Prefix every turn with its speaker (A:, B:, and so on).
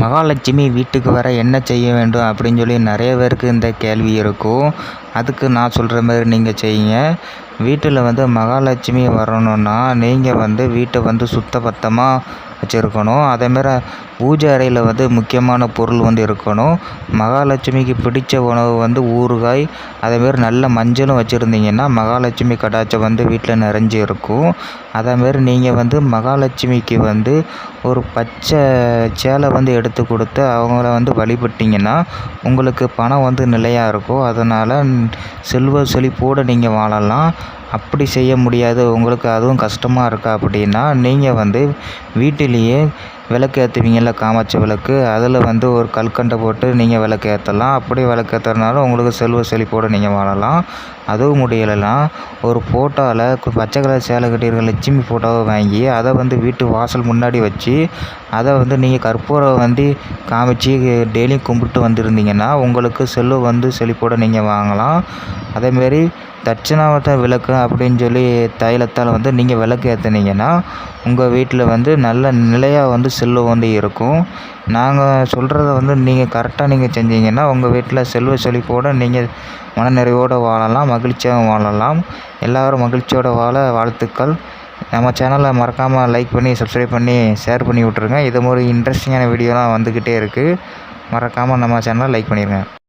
A: மகாலட்சுமி வீட்டுக்கு வர என்ன செய்ய வேண்டும் அப்படின்னு சொல்லி நிறைய பேருக்கு இந்த கேள்வி இருக்கும். அதுக்கு நான் சொல்கிற மாதிரி நீங்கள் செய்யுங்க. வீட்டில் வந்து மகாலட்சுமி வரணுன்னா நீங்கள் வந்து வீட்டை வந்து சுத்தபத்தமாக வச்சுருக்கணும். அதேமாரி பூஜை அறையில் வந்து முக்கியமான பொருள் வந்து இருக்கணும். மகாலட்சுமிக்கு பிடித்த உணவு வந்து ஊறுகாய் அதேமாரி நல்ல மஞ்சளும் வச்சுருந்தீங்கன்னா மகாலட்சுமி கடாச்சம் வந்து வீட்டில் நிறைஞ்சி இருக்கும். அதேமாரி நீங்கள் வந்து மகாலட்சுமிக்கு வந்து ஒரு பச்சை சேலை வந்து எடுத்து கொடுத்து அவங்கள வந்து வழிபட்டிங்கன்னா உங்களுக்கு பணம் வந்து நிலையாக இருக்கும். அதனால் செல்வ செழிப்போடு நீங்கள் வாழலாம். அப்படி செய்ய முடியாது. உங்களுக்கு அதுவும் கஷ்டமாக இருக்கா அப்படின்னா நீங்கள் வந்து வீட்டிலேயே விளக்கு ஏற்றுவீங்கள்ல காமாட்சி விளக்கு? அதில் வந்து ஒரு கல்கண்டை போட்டு நீங்கள் விளக்கு ஏற்றலாம் அப்படி விளக்கு ஏற்றுறதுனால உங்களுக்கு செல்வ செழிப்போடு நீங்கள் வாழலாம். அதுவும் முடியலைன்னா ஒரு ஃபோட்டோவில் பச்சை கலர் சேலை கட்டியிருக்க லட்சுமி ஃபோட்டோவை வாங்கி அதை வந்து வீட்டு வாசல் முன்னாடி வச்சு அதை வந்து நீங்கள் கற்பூரம் வந்து காமிச்சு டெய்லியும் கும்பிட்டு வந்திருந்தீங்கன்னா உங்களுக்கு செல்வ வந்து செழிப்போடு நீங்கள் வாங்கலாம். அதேமாரி தட்சிணாவட்ட விளக்கு அப்படின்னு சொல்லி தைலத்தால் வந்து நீங்கள் விளக்கு ஏற்றுனீங்கன்னா உங்கள் வீட்டில் வந்து நல்ல நிலையாக வந்து செல்வம் வந்து இருக்கும். நாங்கள் சொல்கிறத வந்து நீங்கள் கரெக்டாக நீங்கள் செஞ்சீங்கன்னா உங்கள் வீட்டில் செல்வ செழிப்போடு நீங்கள் மனநிறைவோடு வாழலாம் மகிழ்ச்சியாகவும் வாழலாம். எல்லோரும் மகிழ்ச்சியோடு வாழ வாழ்த்துக்கள். நம்ம சேனலை மறக்காமல் லைக் பண்ணி சப்ஸ்கிரைப் பண்ணி ஷேர் பண்ணி விட்ருங்க இது மாதிரி இன்ட்ரெஸ்டிங்கான வீடியோலாம் வந்துக்கிட்டே இருக்குது மறக்காமல் நம்ம சேனலை லைக் பண்ணிடுங்க